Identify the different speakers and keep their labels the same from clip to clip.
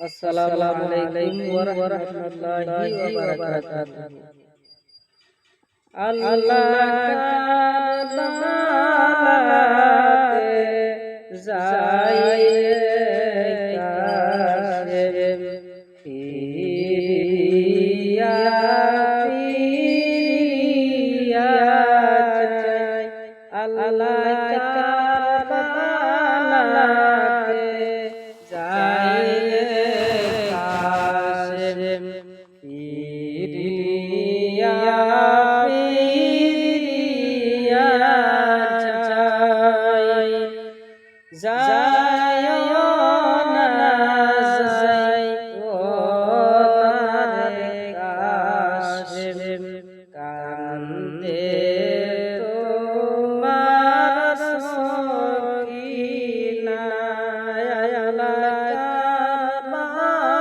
Speaker 1: আসসালামু আলাইকুম ওয়া রাহমাতুল্লাহি ওয়া বারাকাতুহু। আল্লাহ যাই আল্লাহ কান্দে তোমার সকিনা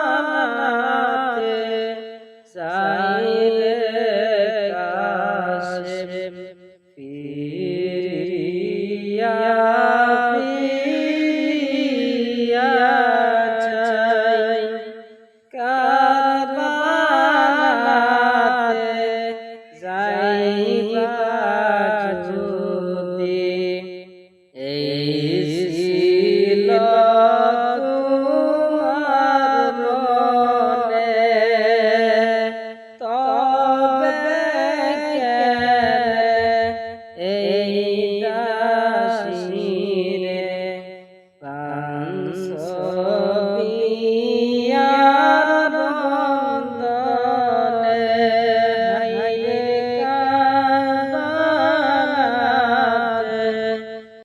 Speaker 1: বানাতে চাইলে কাশে ফিরিয়া